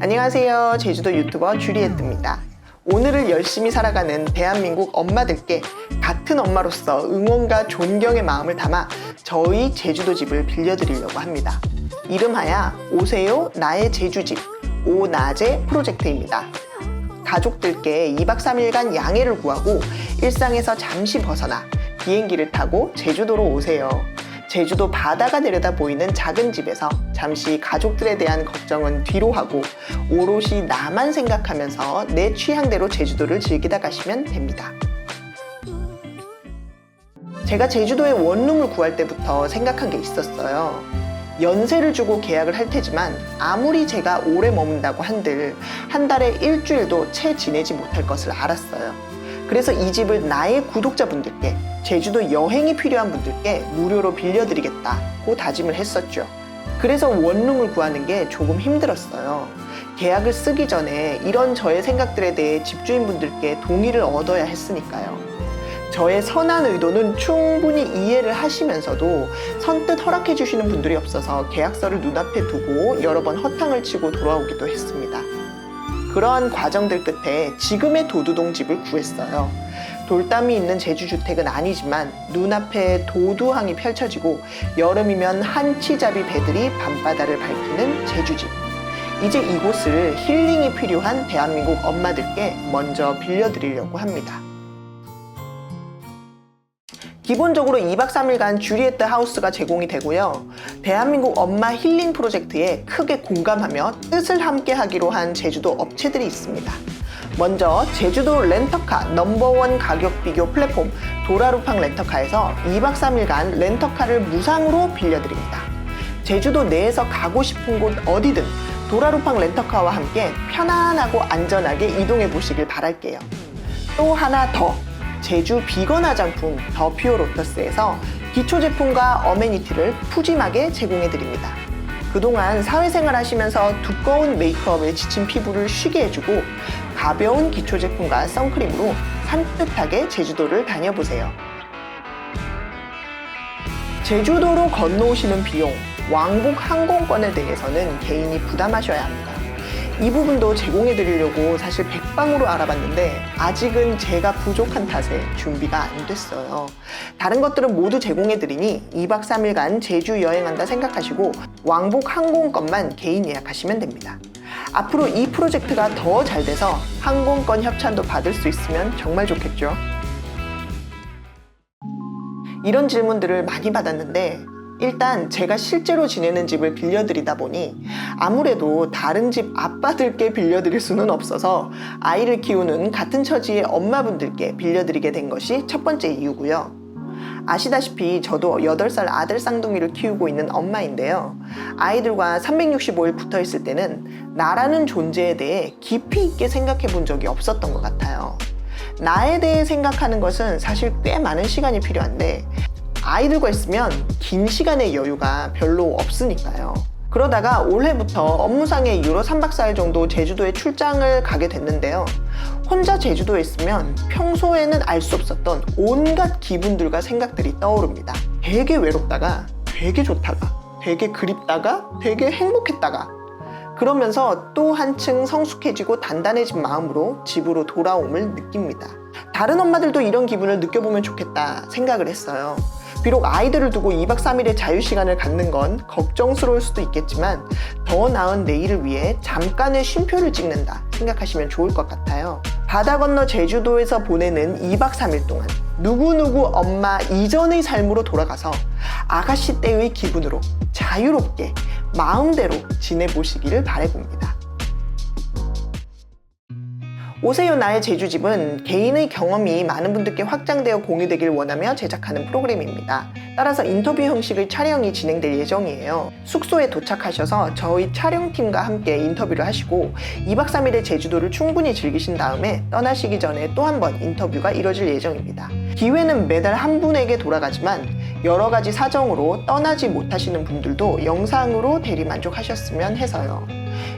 안녕하세요. 제주도 유튜버 주리에트입니다. 오늘을 열심히 살아가는 대한민국 엄마들께 같은 엄마로서 응원과 존경의 마음을 담아 저희 제주도 집을 빌려드리려고 합니다. 이름하여 오세요 나의 제주집 오나제 프로젝트입니다. 가족들께 2박 3일간 양해를 구하고 일상에서 잠시 벗어나 비행기를 타고 제주도로 오세요. 제주도 바다가 내려다 보이는 작은 집에서 잠시 가족들에 대한 걱정은 뒤로 하고 오롯이 나만 생각하면서 내 취향대로 제주도를 즐기다 가시면 됩니다. 제가 제주도에 원룸을 구할 때부터 생각한 게 있었어요. 연세를 주고 계약을 할 테지만 아무리 제가 오래 머문다고 한들 한 달에 일주일도 채 지내지 못할 것을 알았어요. 그래서 이 집을 나의 구독자분들께 제주도 여행이 필요한 분들께 무료로 빌려드리겠다고 다짐을 했었죠. 그래서 원룸을 구하는 게 조금 힘들었어요. 계약을 쓰기 전에 이런 저의 생각들에 대해 집주인분들께 동의를 얻어야 했으니까요. 저의 선한 의도는 충분히 이해를 하시면서도 선뜻 허락해 주시는 분들이 없어서 계약서를 눈앞에 두고 여러 번 허탕을 치고 돌아오기도 했습니다. 그러한 과정들 끝에 지금의 도두동 집을 구했어요. 돌담이 있는 제주주택은 아니지만 눈앞에 도두항이 펼쳐지고 여름이면 한치잡이 배들이 밤바다를 밝히는 제주집. 이제 이곳을 힐링이 필요한 대한민국 엄마들께 먼저 빌려드리려고 합니다. 기본적으로 2박 3일간 주리에트 하우스가 제공이 되고요. 대한민국 엄마 힐링 프로젝트에 크게 공감하며 뜻을 함께 하기로 한 제주도 업체들이 있습니다. 먼저 제주도 렌터카 넘버원 가격 비교 플랫폼 도라루팡 렌터카에서 2박 3일간 렌터카를 무상으로 빌려드립니다. 제주도 내에서 가고 싶은 곳 어디든 도라루팡 렌터카와 함께 편안하고 안전하게 이동해 보시길 바랄게요. 또 하나 더 제주 비건 화장품 더 퓨어 로터스에서 기초 제품과 어메니티를 푸짐하게 제공해 드립니다. 그동안 사회생활 하시면서 두꺼운 메이크업에 지친 피부를 쉬게 해주고 가벼운 기초 제품과 선크림으로 산뜻하게 제주도를 다녀보세요. 제주도로 건너오시는 비용, 왕복 항공권에 대해서는 개인이 부담하셔야 합니다. 이 부분도 제공해 드리려고 사실 백방으로 알아봤는데 아직은 제가 부족한 탓에 준비가 안 됐어요. 다른 것들은 모두 제공해 드리니 2박 3일간 제주 여행한다 생각하시고 왕복 항공권만 개인 예약하시면 됩니다. 앞으로 이 프로젝트가 더 잘 돼서 항공권 협찬도 받을 수 있으면 정말 좋겠죠. 이런 질문들을 많이 받았는데 일단 제가 실제로 지내는 집을 빌려드리다 보니 아무래도 다른 집 아빠들께 빌려드릴 수는 없어서 아이를 키우는 같은 처지의 엄마분들께 빌려드리게 된 것이 첫 번째 이유고요. 아시다시피 저도 8살 아들 쌍둥이를 키우고 있는 엄마인데요. 아이들과 365일 붙어 있을 때는 나라는 존재에 대해 깊이 있게 생각해 본 적이 없었던 것 같아요. 나에 대해 생각하는 것은 사실 꽤 많은 시간이 필요한데 아이들과 있으면 긴 시간의 여유가 별로 없으니까요. 그러다가 올해부터 업무상의 이유로 3박 4일 정도 제주도에 출장을 가게 됐는데요. 혼자 제주도에 있으면 평소에는 알 수 없었던 온갖 기분들과 생각들이 떠오릅니다. 되게 외롭다가 되게 좋다가 되게 그립다가 되게 행복했다가 그러면서 또 한층 성숙해지고 단단해진 마음으로 집으로 돌아옴을 느낍니다. 다른 엄마들도 이런 기분을 느껴보면 좋겠다 생각을 했어요. 비록 아이들을 두고 2박 3일의 자유시간을 갖는 건 걱정스러울 수도 있겠지만 더 나은 내일을 위해 잠깐의 쉼표를 찍는다 생각하시면 좋을 것 같아요. 바다 건너 제주도에서 보내는 2박 3일 동안 누구누구 엄마 이전의 삶으로 돌아가서 아가씨 때의 기분으로 자유롭게 마음대로 지내보시기를 바래봅니다. 오세요 나의 제주집은 개인의 경험이 많은 분들께 확장되어 공유되길 원하며 제작하는 프로그램입니다. 따라서 인터뷰 형식의 촬영이 진행될 예정이에요. 숙소에 도착하셔서 저희 촬영팀과 함께 인터뷰를 하시고 2박 3일의 제주도를 충분히 즐기신 다음에 떠나시기 전에 또 한 번 인터뷰가 이뤄질 예정입니다. 기회는 매달 한 분에게 돌아가지만 여러 가지 사정으로 떠나지 못하시는 분들도 영상으로 대리만족하셨으면 해서요.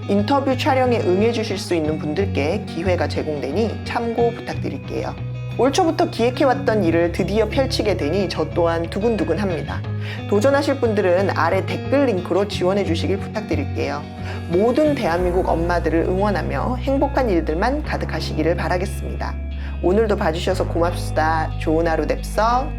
인터뷰 촬영에 응해주실 수 있는 분들께 기회가 제공되니 참고 부탁드릴게요. 올 초부터 기획해왔던 일을 드디어 펼치게 되니 저 또한 두근두근 합니다. 도전하실 분들은 아래 댓글 링크로 지원해 주시길 부탁드릴게요. 모든 대한민국 엄마들을 응원하며 행복한 일들만 가득하시기를 바라겠습니다. 오늘도 봐주셔서 고맙습니다. 좋은 하루 냅서